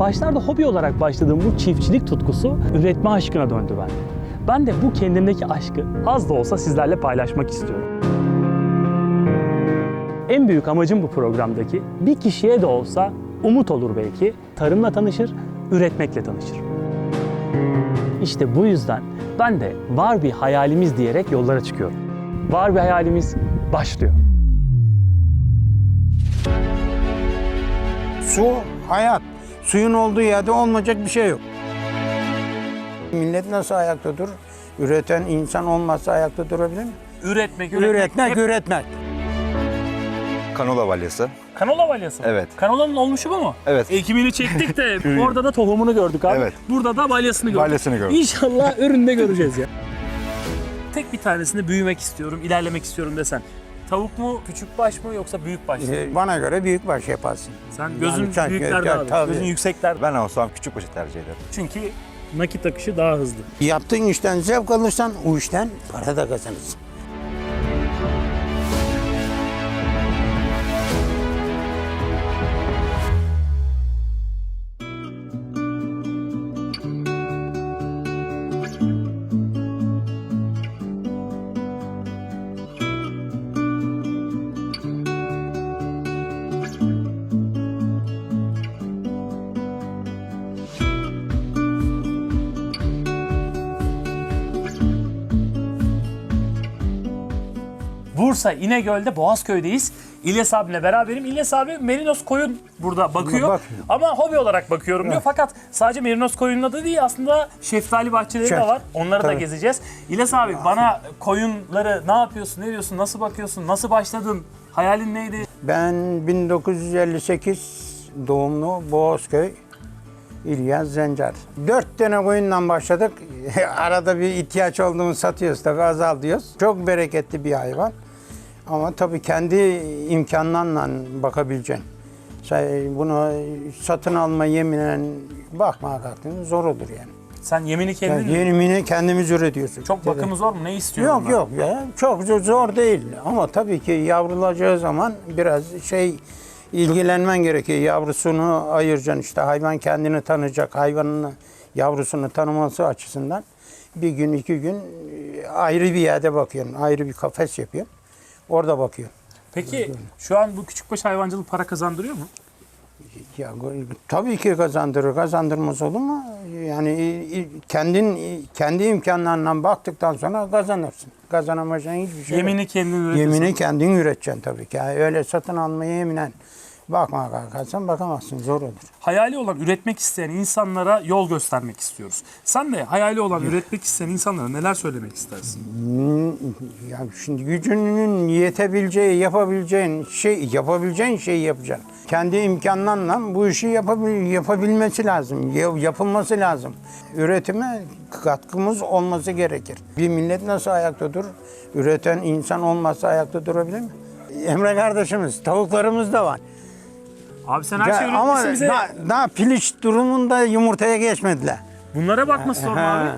Başlarda hobi olarak başladığım bu çiftçilik tutkusu üretme aşkına döndü bende. Ben de bu kendimdeki aşkı az da olsa sizlerle paylaşmak istiyorum. En büyük amacım bu programdaki bir kişiye de olsa umut olur belki, tarımla tanışır, üretmekle tanışır. İşte bu yüzden ben de var bir hayalimiz diyerek yollara çıkıyorum. Var bir hayalimiz başlıyor. Su hayat. Suyun olduğu yerde olmayacak bir şey yok. Millet nasıl ayakta durur? Üreten insan olmazsa ayakta durabilir mi? Üretmek, Üretmek, üretmek. Kanola balyası. Kanola balyası. Evet. Kanolanın olmuşu bu mu? Evet. Ekimini çektik de orada da tohumunu gördük abi. Evet. Burada da balyasını gördük. Balyasını gördük. İnşallah üründe göreceğiz ya. Tek bir tanesini büyümek istiyorum, ilerlemek istiyorum desen. Tavuk mu, küçük baş mı yoksa büyük baş mı? Ee, Bana göre büyük baş yaparsın. Sen gözün Yani sen- büyüklerde abi. tabii. Gözün yükseklerde. Ben olsam küçük başı tercih ederim. Çünkü nakit akışı daha hızlı. Yaptığın işten zevk alırsan o işten para da kazanırsın. Bursa İnegöl'de Boğazköy'deyiz. İlyas abimle beraberim. İlyas abi Merinos koyun burada bakıyor. Ama hobi olarak bakıyorum diyor. Fakat sadece Merinos koyunla da değil aslında şeftali bahçeleri de var. Onları da tabii. gezeceğiz. İlyas abi bana koyunları ne yapıyorsun, ne diyorsun, nasıl bakıyorsun, nasıl başladın, hayalin neydi? Ben 1958 doğumlu Boğazköy İlyas Zencar. Dört tane koyundan başladık. Arada bir ihtiyaç olduğunu satıyoruz tabii azaltıyoruz. Çok bereketli bir hayvan. Ama tabii kendi imkanlarla bakabileceksin. Sen bunu satın alma yeminen bakmaya kalktın zor olur yani. Sen yemini kendin Yani mi? yenimini kendimiz üretiyorsun. Çok bakımı zor mu? Ne istiyor Yok bunlar? yok ya çok zor, değil ama tabii ki yavrulacağı zaman biraz şey ilgilenmen gerekiyor. Yavrusunu ayıracaksın işte hayvan kendini tanıyacak hayvanını yavrusunu tanıması açısından bir gün iki gün e, ayrı bir yerde bakıyorum. Ayrı bir kafes yapıyorum. Orada bakıyorum. Peki şu an bu küçükbaş hayvancılık para kazandırıyor mu? Ya tabii ki kazandırır, kazandırmaz olur mu? Yani kendin kendi imkanlarından baktıktan sonra kazanırsın. Kazanamayacağın hiçbir şey yok. Yemini kendin üretirsin. Yemini kendin üreteceksin tabii ki. Yani öyle satın almaya yeminen bakma kalkarsan bakamazsın. Zor olur. hayali olan üretmek isteyen insanlara yol göstermek istiyoruz. Sen de hayali olan üretmek isteyen insanlara neler söylemek istersin? Hmm, Ya şimdi gücünün yetebileceği, yapabileceğin şey, yapabileceğin şeyi yapacaksın. Kendi imkanlarla bu işi yapabil, yapabilmesi lazım, ya- yapılması lazım. Üretime katkımız olması gerekir. Bir millet nasıl ayakta durur? Üreten insan olmazsa ayakta durabilir mi? Emre kardeşimiz, tavuklarımız da var. Abi sen her şeyi üretmişsin bize. daha, daha piliç durumunda yumurtaya geçmediler. Bunlara bak nasıl sorma Ha. abi.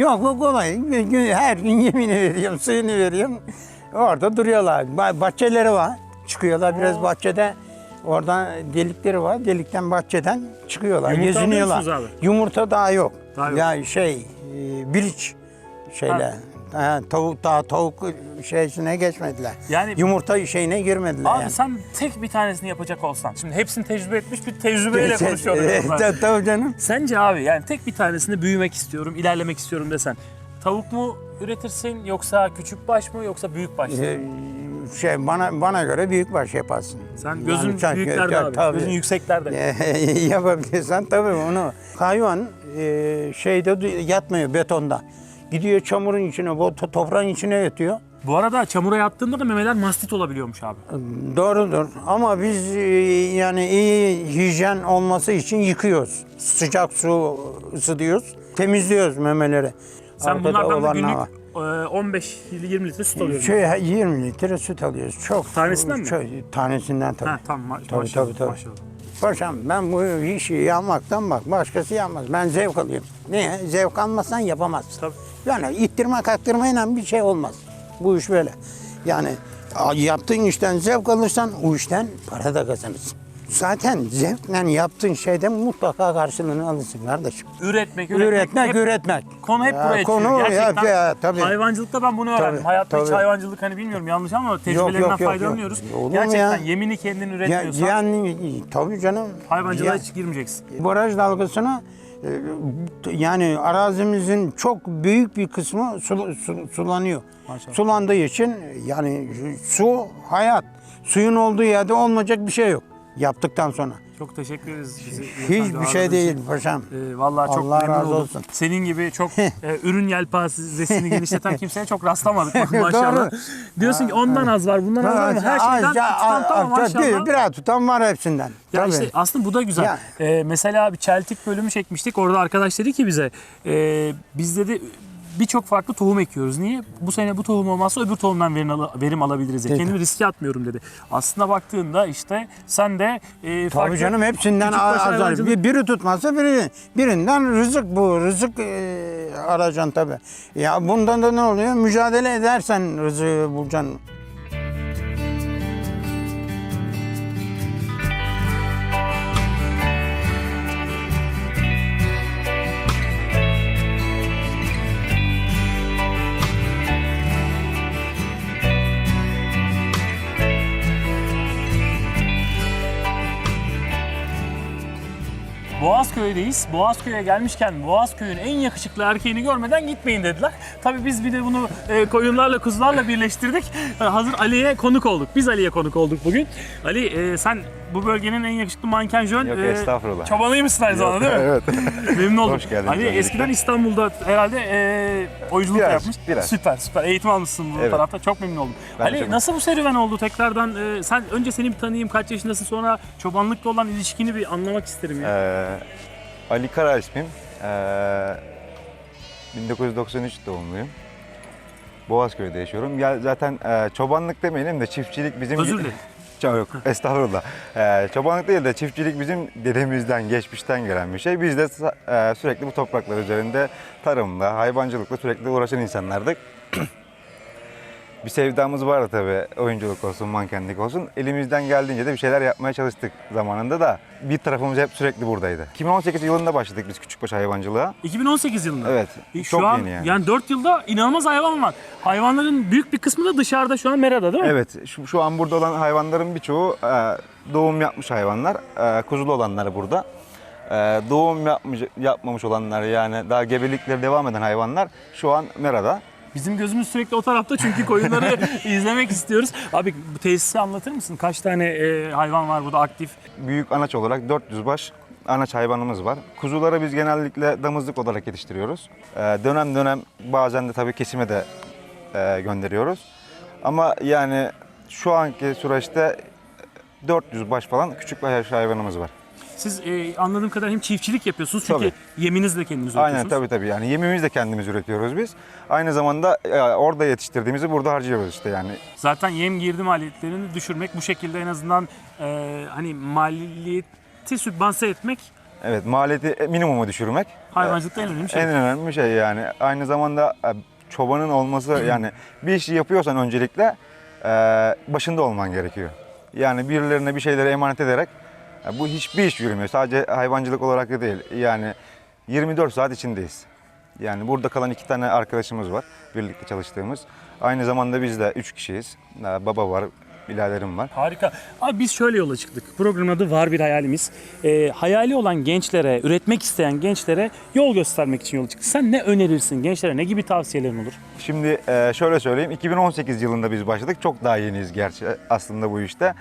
Yok bu kolay. Gün- Her gün yemini veriyorum, suyunu veriyorum. Orada duruyorlar. Ba- Bahçeleri var. Çıkıyorlar biraz bahçede. Oradan delikleri var. Delikten bahçeden çıkıyorlar. Yumurta alıyor geziniyorlar. musunuz abi? Yumurta daha yok. Daha yok. Ya şey, e, biriç şeyle. Ha, tavuk daha tavuk şeysine geçmediler. Yani- yumurta şeyine girmediler. Abi yani. sen tek bir tanesini yapacak olsan. Şimdi hepsini tecrübe etmiş bir tecrübeyle ben. tabii canım. Sence abi yani tek bir tanesini büyümek istiyorum, ilerlemek istiyorum desen. Tavuk mu üretirsin yoksa küçük baş mı yoksa büyük baş mı? Ee, şey bana bana göre büyük baş yaparsın. Sen gözün Yani büyüklerde ya, abi. tabii. Gözün yükseklerde. Yapabilirsen tabii onu. Hayvan e, şeyde yatmıyor betonda. Gidiyor çamurun içine, bu to- toprağın içine yatıyor. Bu arada çamura yattığında da memeler mastit olabiliyormuş abi. Doğrudur ama biz e, yani iyi hijyen olması için yıkıyoruz. Sıcak su ısıtıyoruz, temizliyoruz memeleri. Sen Arkada bunlardan da günlük var. e, 15-20 litre süt alıyorsun. Şey, 20 litre süt alıyoruz. Çok. Tanesinden mi? Çok, tanesinden tabii. Ha tamam ma- Tabii, maşallah, tabii, tabii. maşallah. Paşam ben bu işi yapmaktan bak başkası yapmaz. Ben zevk alıyorum. Niye? Zevk almazsan yapamazsın. Tabii. Yani ittirme kaktırmayla bir şey olmaz. Bu iş böyle. Yani yaptığın işten zevk alırsan o işten para da kazanırsın. Zaten zevkle yaptığın şeyden mutlaka karşılığını alırsın kardeşim. Üretmek, üretmek. Üretmek, hep- üretmek. Konu hep Ya, buraya konu çıkıyor. ya, Gerçekten ya, tabii. hayvancılıkta ben bunu öğrendim. Tabii, Hayatta hiç tabii. hayvancılık hani bilmiyorum yanlış ama tecrübelerinden yok, yok, faydalanıyoruz. yok. Olur mu Gerçekten ya? yemini kendin Ya, üretmiyorsan yani tabii canım. hayvancılığa Ya- hiç girmeyeceksin. Baraj dalgasına e, yani arazimizin çok büyük bir kısmı su- su- sulanıyor. Maşallah. Sulandığı için yani su hayat. Suyun olduğu yerde olmayacak bir şey yok yaptıktan sonra. Çok teşekkür ederiz. bizi Hiçbir şey için. değil paşam. Ee, vallahi çok Allah memnun razı oldum. olsun. Senin gibi çok e, ürün yelpazesini genişleten kimseye çok rastlamadık maşallah. Diyorsun ki ondan az var, bundan az var ama her şeyden Az- tutan tamam az- maşallah. Bir, biraz tutan var hepsinden. Ya Tabii. işte aslında bu da güzel. Ya. Ee, mesela bir çeltik bölümü çekmiştik. Orada arkadaş dedi ki bize e, biz dedi birçok farklı tohum ekiyoruz. Niye? Bu sene bu tohum olmazsa öbür tohumdan verim, al- verim alabiliriz. Evet. Kendimi riske atmıyorum dedi. Aslında baktığında işte sen de e, farklı Tabii canım hepsinden azar. Bir, biri tutmazsa biri, birinden rızık bu. Rızık e, arayacaksın tabii. Ya bundan da ne oluyor? Mücadele edersen rızığı bulacaksın. Boğazköy'deyiz. Boğazköy'e gelmişken Boğazköy'ün en yakışıklı erkeğini görmeden gitmeyin dediler. Tabii biz bir de bunu e, koyunlarla kuzularla birleştirdik. Hazır Ali'ye konuk olduk. Biz Ali'ye konuk olduk bugün. Ali e, sen bu bölgenin en yakışıklı manken jön Yok, e, estağfurullah. çobanıymışsın aynı zamanda değil mi? evet. Memnun oldum. Hoş geldiniz Ali öncelikle. eskiden İstanbul'da herhalde e, oyunculuk da Biraz, yapmış. biraz. Süper süper. Eğitim almışsın bu Evet. tarafta. Çok memnun oldum. Ben de Ali çok nasıl bu serüven oldu tekrardan? e, sen önce seni bir tanıyayım. Kaç yaşındasın sonra çobanlıkla olan ilişkini bir anlamak isterim ya. Ee, Ali Kara ismim. Ee, 1993 doğumluyum. Boğazköy'de yaşıyorum. Ya zaten e, çobanlık demeyelim de çiftçilik bizim... Özür dilerim. Çok yok, estağfurullah. Ee, çobanlık değil de çiftçilik bizim dedemizden, geçmişten gelen bir şey. Biz de e, sürekli bu topraklar üzerinde tarımla, hayvancılıkla sürekli uğraşan insanlardık. bir sevdamız vardı tabii. Oyunculuk olsun, mankenlik olsun. Elimizden geldiğince de bir şeyler yapmaya çalıştık zamanında da. Bir tarafımız hep sürekli buradaydı. 2018 yılında başladık biz küçükbaş hayvancılığa. 2018 yılında. Evet, E, Şu çok an yeni yani. yani 4 yılda inanılmaz hayvan var. Hayvanların büyük bir kısmı da dışarıda şu an Mera'da değil mi? Evet, şu, şu an burada olan hayvanların birçoğu e, doğum yapmış hayvanlar. E, kuzulu olanlar burada. E, doğum yapmış, yapmamış olanlar yani daha gebelikleri devam eden hayvanlar şu an Mera'da. Bizim gözümüz sürekli o tarafta çünkü koyunları izlemek istiyoruz. Abi bu tesisi anlatır mısın? Kaç tane e, hayvan var burada aktif? Büyük anaç olarak 400 baş anaç hayvanımız var. Kuzuları biz genellikle damızlık olarak yetiştiriyoruz. E, dönem dönem bazen de tabii kesime de e, gönderiyoruz. Ama yani şu anki süreçte 400 baş falan küçük baş hayvanımız var. Siz e, anladığım kadar hem çiftçilik yapıyorsunuz çünkü Tabii. yeminizi de kendiniz Aynen üretiyorsunuz. tabii tabii yani yemimizi de kendimiz üretiyoruz biz. Aynı zamanda e, orada yetiştirdiğimizi burada harcıyoruz işte yani. Zaten yem girdi maliyetlerini düşürmek bu şekilde en azından e, hani maliyeti sübvanse etmek Evet maliyeti minimuma düşürmek hayvancılıkta en önemli şey. en önemli şey yani. Aynı zamanda e, çobanın olması yani bir işi yapıyorsan öncelikle e, başında olman gerekiyor. Yani birilerine bir şeyleri emanet ederek bu hiçbir iş yürümüyor. Sadece hayvancılık olarak da değil. Yani 24 saat içindeyiz. Yani burada kalan iki tane arkadaşımız var birlikte çalıştığımız. Aynı zamanda biz de üç kişiyiz. E, Baba var, biraderim var. Harika. Abi biz şöyle yola çıktık. Programın adı Var Bir Hayalimiz. Ee, hayali olan gençlere, üretmek isteyen gençlere yol göstermek için yola çıktık. Sen ne önerirsin gençlere? Ne gibi tavsiyelerin olur? Şimdi e, şöyle söyleyeyim, 2018 yılında biz başladık. Çok daha yeniyiz gerçi aslında bu işte.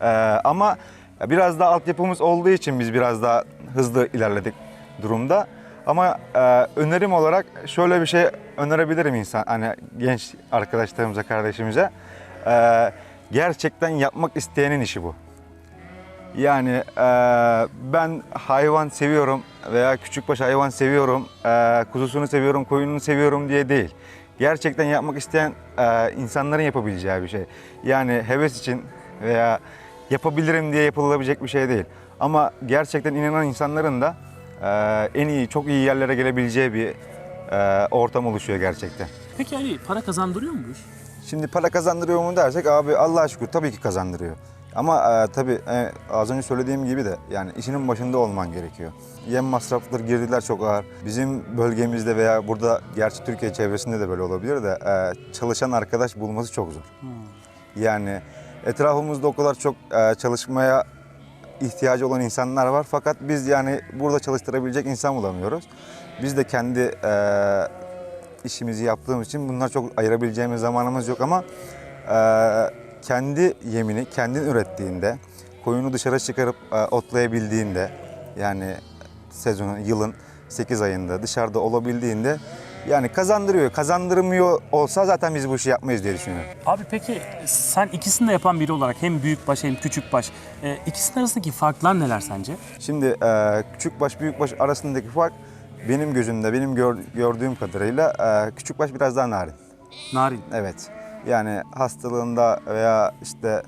E, ama biraz daha altyapımız olduğu için biz biraz daha hızlı ilerledik durumda. Ama e, önerim olarak şöyle bir şey önerebilirim insan, hani genç arkadaşlarımıza, kardeşimize. E, gerçekten yapmak isteyenin işi bu. Yani e, ben hayvan seviyorum veya küçükbaş hayvan seviyorum, e, kuzusunu seviyorum, koyununu seviyorum diye değil. Gerçekten yapmak isteyen e, insanların yapabileceği bir şey. Yani heves için veya yapabilirim diye yapılabilecek bir şey değil. Ama gerçekten inanan insanların da e, en iyi, çok iyi yerlere gelebileceği bir e, ortam oluşuyor gerçekten. Peki Ali para kazandırıyor mu bu iş? Şimdi para kazandırıyor mu dersek abi Allah'a şükür tabii ki kazandırıyor. Ama e, tabii e, az önce söylediğim gibi de yani işinin başında olman gerekiyor. Yem masrafları, girdiler çok ağır. Bizim bölgemizde veya burada gerçi Türkiye çevresinde de böyle olabilir de e, çalışan arkadaş bulması çok zor. Yani etrafımızda o kadar çok e, çalışmaya ihtiyacı olan insanlar var fakat biz yani burada çalıştırabilecek insan bulamıyoruz. Biz de kendi e, işimizi yaptığımız için bunlar çok ayırabileceğimiz zamanımız yok ama e, kendi yemini kendin ürettiğinde, koyunu dışarı çıkarıp otlayabildiğinde yani sezonun, yılın 8 ayında dışarıda olabildiğinde yani kazandırıyor. Kazandırmıyor olsa zaten biz bu işi yapmayız diye düşünüyorum. Abi peki sen ikisini de yapan biri olarak hem büyükbaş hem küçükbaş e, ikisinin arasındaki farklar neler sence? Şimdi e, küçükbaş büyükbaş arasındaki fark benim gözümde, benim gör- gördüğüm kadarıyla e, küçükbaş biraz daha narin. Narin. Evet. Yani hastalığında veya işte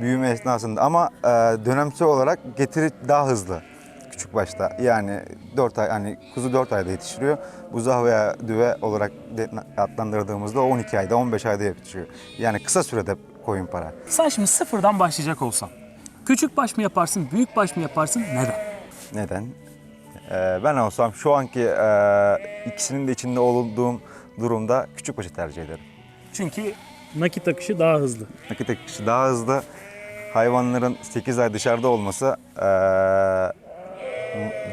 büyüme esnasında ama e, dönemsel olarak getiri daha hızlı küçük başta. Yani 4 ay hani kuzu 4 ayda yetiştiriyor. Buzağı veya düve olarak adlandırdığımızda 12 ayda 15 ayda yetişiyor. Yani kısa sürede koyun para. Sen şimdi sıfırdan başlayacak olsan küçükbaş mı yaparsın, büyükbaş mı yaparsın, neden? Neden? E, ben olsam şu anki e, ikisinin de içinde olduğum durumda küçük başı tercih ederim. Çünkü nakit akışı daha hızlı. Nakit akışı daha hızlı. Hayvanların 8 ay dışarıda olması eee,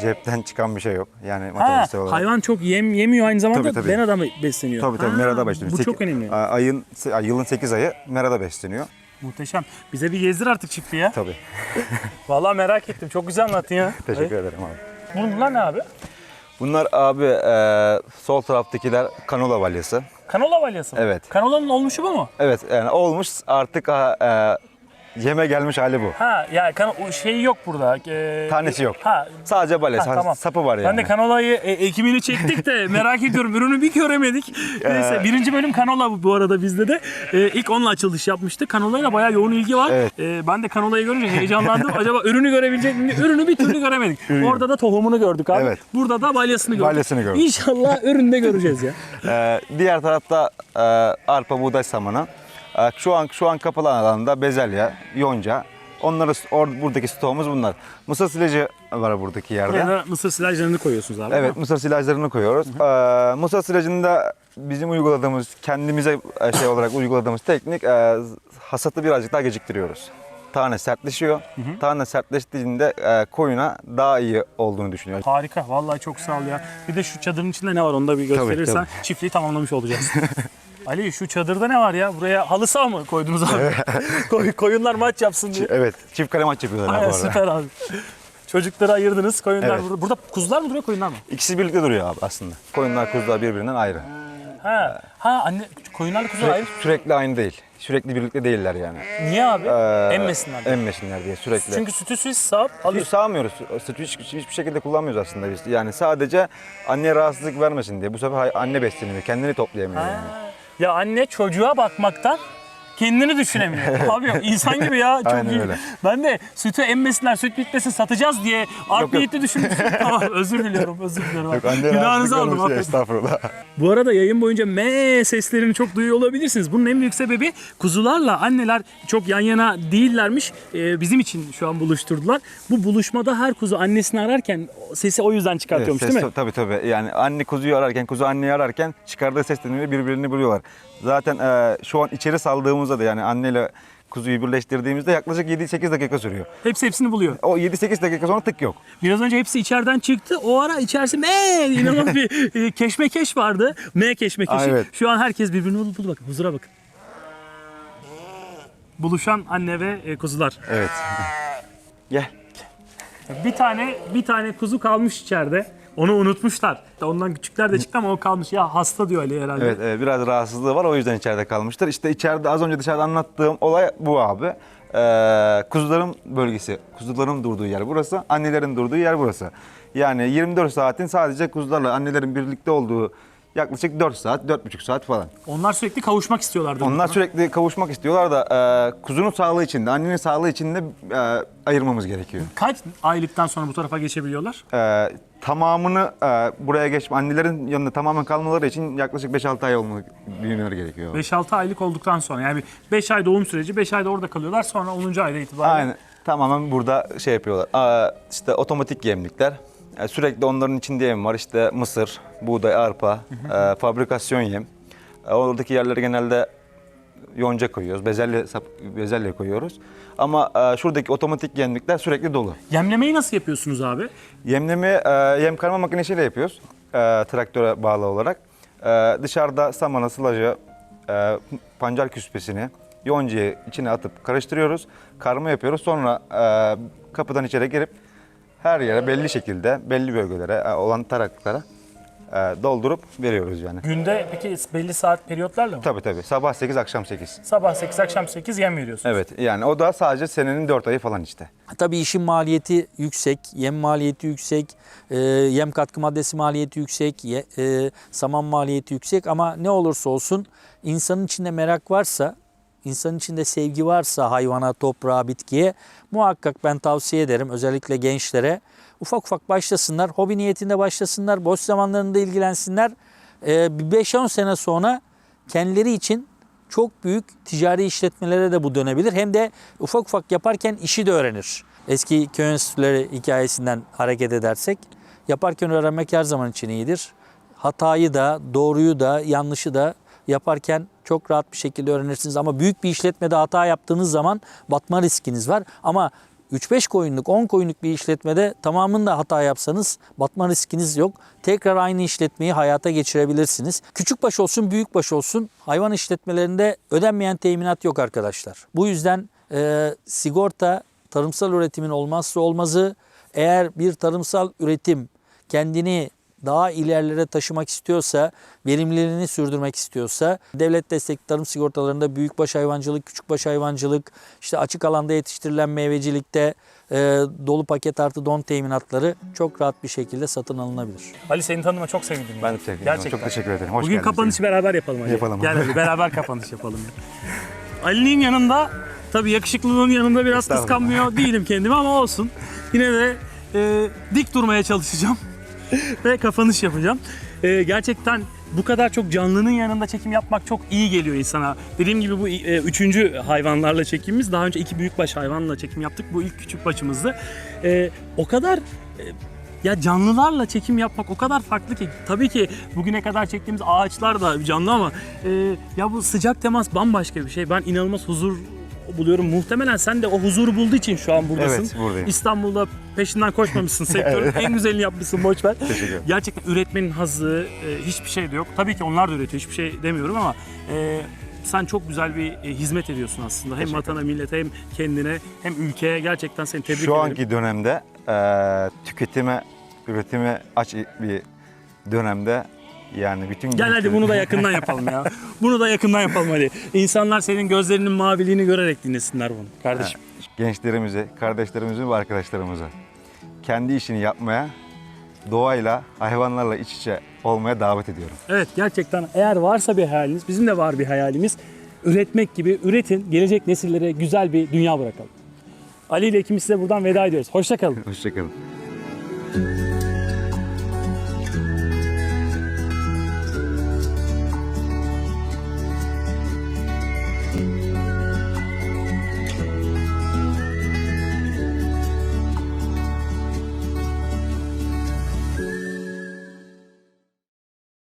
cepten çıkan bir şey yok. Yani Ha, matematiksel olarak. hayvan çok yem yemiyor aynı zamanda Tabii, tabii. ben adamı besleniyor. Tabii tabii Ha, merada besleniyor. Bu Seki- çok önemli. a- Ayın, ay, yılın 8 ayı merada besleniyor. Muhteşem. Bize bir gezdir artık çiftliği ya. Tabii. Vallahi merak ettim. Çok güzel anlattın ya. Teşekkür ederim abi. Bunlar ne abi? Bunlar abi eee, sol taraftakiler kanola balyası. Kanola balyası mı? Evet. Kanolanın olmuşu bu mu? Evet yani olmuş artık eee, yeme gelmiş hali bu. Ha ya kan o şeyi yok burada. Ee, Tanesi yok. Ha. Sadece balyası, Ha, tamam. sapı var yani. Ben de kanolayı e, ekimini çektik de merak ediyorum. Ürünü bir göremedik. Neyse birinci bölüm kanola bu, bu arada bizde de. E, ilk onunla açılış yapmıştık. Kanolayla bayağı yoğun ilgi var. Evet. E, ben de kanolayı görünce heyecanlandım. Acaba ürünü görebilecek miyim? Ürünü bir türlü göremedik. Orada da tohumunu gördük abi. Evet. Burada da balyasını gördük. Balyasını gördük. İnşallah üründe göreceğiz ya. Ee, diğer tarafta e, arpa buğday samanı. Ee, şu an şu an kapalı alanda bezelye, yonca. Onları or, buradaki stoğumuz bunlar. Mısır silajı var buradaki yerde. Buraya da mısır silajlarını koyuyorsunuz abi. Evet, mısır silajlarını koyuyoruz. Ee, mısır silajında bizim uyguladığımız, kendimize e, şey olarak uyguladığımız teknik e, hasatı birazcık daha geciktiriyoruz. Tane sertleşiyor. Tane sertleştiğinde e, koyuna daha iyi olduğunu düşünüyoruz. Harika. Vallahi çok sağ ol ya. Bir de şu çadırın içinde ne var onu da bir gösterirsen tabii. çiftliği tamamlamış olacağız. Ali şu çadırda ne var ya? Buraya halı saha mı koydunuz abi? Koy- koyunlar maç yapsın diye. Evet, çift kale maç yapıyorlar Aynen, arada. süper abi. Çocukları ayırdınız. Koyunlar Evet. burada. Burada kuzular mı duruyor koyunlar mı? İkisi birlikte duruyor abi aslında. Koyunlar, kuzular birbirinden ayrı. Ha. Ha anne koyunlarla kuzular ayrı. Sürekli, aynı değil. Sürekli birlikte değiller yani. Niye abi? Ee, Emmesinler. diye. Emmesinler diye sürekli. Çünkü sütü siz sağıp Sütü alıyorsunuz. sağmıyoruz. Sütü hiç, hiçbir şekilde kullanmıyoruz aslında biz. Yani sadece anneye rahatsızlık vermesin diye. Bu sefer anne besleniyor. Kendini toplayamıyor yani. Ya anne çocuğa bakmaktan kendini düşünemiyor. Abi yok, insan gibi ya çok Aynen iyi. öyle. Ben de sütü emmesinler, süt bitmesin satacağız diye art yok. niyetli düşünmüştüm. tamam özür diliyorum, özür diliyorum. Yok, anneye Günahınızı rahatsızlık aldım. affedin. Estağfurullah. Bu arada yayın boyunca me seslerini çok duyuyor olabilirsiniz. Bunun en büyük sebebi kuzularla anneler çok yan yana değillermiş. Ee, bizim için şu an buluşturdular. Bu buluşmada her kuzu annesini ararken sesi o yüzden çıkartıyormuş Evet, ses- değil mi? Tabii tabii. Yani anne kuzuyu ararken, kuzu anneyi ararken çıkardığı ses nedeniyle birbirini buluyorlar. Zaten e, şu an içeri saldığımızda da yani anneyle kuzuyu birleştirdiğimizde yaklaşık 7-8 dakika sürüyor. Hepsi hepsini buluyor. O 7-8 dakika sonra tık yok. Biraz önce hepsi içeriden çıktı. O ara içerisi me inanılmaz bir e, keşmekeş vardı. Me keşmekeşi. Aa, evet. Şu an herkes birbirini buldu. buldu. Bakın huzura bakın. Buluşan anne ve e, kuzular. Evet. Gel. Bir tane bir tane kuzu kalmış içeride. Onu unutmuşlar. Ondan küçükler de çıktı ama o kalmış. Ya hasta diyor Ali herhalde. Evet, evet, biraz rahatsızlığı var o yüzden içeride kalmıştır. İşte içeride az önce dışarıda anlattığım olay bu abi. Ee, kuzuların bölgesi, kuzuların durduğu yer burası, annelerin durduğu yer burası. Yani 24 saatin sadece kuzularla annelerin birlikte olduğu yaklaşık 4 saat, 4,5 saat falan. Onlar sürekli kavuşmak istiyorlardı. Onlar sürekli kavuşmak istiyorlar da e, kuzunun sağlığı için de, annenin sağlığı için de e, ayırmamız gerekiyor. Kaç aylıktan sonra bu tarafa geçebiliyorlar? E, tamamını e, buraya geç, annelerin yanında tamamen kalmaları için yaklaşık 5-6 ay olmalı, büyümeleri gerekiyor. 5-6 aylık olduktan sonra yani 5 ay doğum süreci 5 ayda orada kalıyorlar sonra 10. ayda itibaren. Aynen. Tamamen burada şey yapıyorlar. Aa, işte otomatik yemlikler. E, sürekli onların içinde yem var. İşte mısır, buğday, arpa, e, fabrikasyon yem. E, oradaki yerlere genelde yonca koyuyoruz. Bezelye, sap, bezelye koyuyoruz. Ama e, şuradaki otomatik yemlikler sürekli dolu. Yemlemeyi nasıl yapıyorsunuz abi? Yemlemi e, yem karma makinesiyle yapıyoruz. E, traktöre bağlı olarak. E, dışarıda samanı, sılacı, e, pancar küspesini yoncayı içine atıp karıştırıyoruz. Karma yapıyoruz. Sonra e, kapıdan içeri girip her yere belli şekilde, belli bölgelere e, olan taraklara e, doldurup veriyoruz yani. Günde peki belli saat periyotlarla mı? Tabii tabii. Sabah 8, akşam 8. Sabah 8 akşam 8 yem veriyorsunuz. Evet yani o da sadece senenin 4 ayı falan işte. Tabii işin maliyeti yüksek, yem maliyeti yüksek, e, yem katkı maddesi maliyeti yüksek, ye- e, saman maliyeti yüksek ama ne olursa olsun insanın içinde merak varsa, insanın içinde sevgi varsa hayvana, toprağa, bitkiye muhakkak ben tavsiye ederim özellikle gençlere ufak ufak başlasınlar, hobi niyetinde başlasınlar, boş zamanlarında ilgilensinler. E, bir 5-10 sene sonra kendileri için çok büyük ticari işletmelere de bu dönebilir. Hem de ufak ufak yaparken işi de öğrenir. Eski köy enstitüleri hikayesinden hareket edersek yaparken öğrenmek her zaman için iyidir. Hatayı da, doğruyu da, yanlışı da yaparken çok rahat bir şekilde öğrenirsiniz. Ama büyük bir işletmede hata yaptığınız zaman batma riskiniz var. Ama 3-5 koyunluk, 10 koyunluk bir işletmede tamamında hata yapsanız batma riskiniz yok. Tekrar aynı işletmeyi hayata geçirebilirsiniz. Küçük baş olsun, büyük baş olsun hayvan işletmelerinde ödenmeyen teminat yok arkadaşlar. Bu yüzden e, sigorta tarımsal üretimin olmazsa olmazı. Eğer bir tarımsal üretim kendini daha ilerlere taşımak istiyorsa, verimliliğini sürdürmek istiyorsa devlet destekli tarım sigortalarında büyükbaş hayvancılık, küçükbaş hayvancılık, işte açık alanda yetiştirilen meyvecilikte e, dolu paket artı don teminatları çok rahat bir şekilde satın alınabilir. Ali seni tanıma çok sevindim. Ben de teşekkür ederim. Gerçekten. Çok teşekkür ederim. Hoş Bugün geldiniz. kapanışı beraber yapalım Ali. Yapalım. Gel hadi beraber kapanış yapalım. Ali'nin yanında tabii yakışıklılığın yanında biraz kıskanmıyor değilim kendimi ama olsun. Yine de e, dik durmaya çalışacağım ve kapanış yapacağım. E, gerçekten bu kadar çok canlının yanında çekim yapmak çok iyi geliyor insana. Dediğim gibi bu e, üçüncü hayvanlarla çekimimiz. Daha önce iki büyükbaş hayvanla çekim yaptık. Bu ilk küçük başımızdı. E, o kadar e, ya canlılarla çekim yapmak o kadar farklı ki tabii ki bugüne kadar çektiğimiz ağaçlar da canlı ama e, ya bu sıcak temas bambaşka bir şey. Ben inanılmaz huzur buluyorum. Muhtemelen sen de o huzuru bulduğu için şu an buradasın. Evet, buradayım. İstanbul'da peşinden koşmamışsın sektörün. En güzelini yapmışsın boş ver. Teşekkür ederim. Gerçekten üretmenin hazzı e, hiçbir şey de yok. Tabii ki onlar da üretiyor. Hiçbir şey demiyorum ama e, sen çok güzel bir e, hizmet ediyorsun aslında. Hem Teşekkür vatana, millete hem kendine hem ülkeye. Gerçekten seni tebrik Şu ederim. anki dönemde e, tüketime, üretime aç bir dönemde yani bütün Gel hadi bunu da yakından yapalım ya. Bunu da yakından yapalım hadi. İnsanlar senin gözlerinin maviliğini görerek dinlesinler bunu kardeşim. gençlerimize, kardeşlerimize ve arkadaşlarımıza kendi işini yapmaya, doğayla, hayvanlarla iç içe olmaya davet ediyorum. Evet gerçekten eğer varsa bir hayaliniz, bizim de var bir hayalimiz. Üretmek gibi üretin, gelecek nesillere güzel bir dünya bırakalım. Ali ile ikimiz size buradan veda ediyoruz. Hoşçakalın. Hoşçakalın.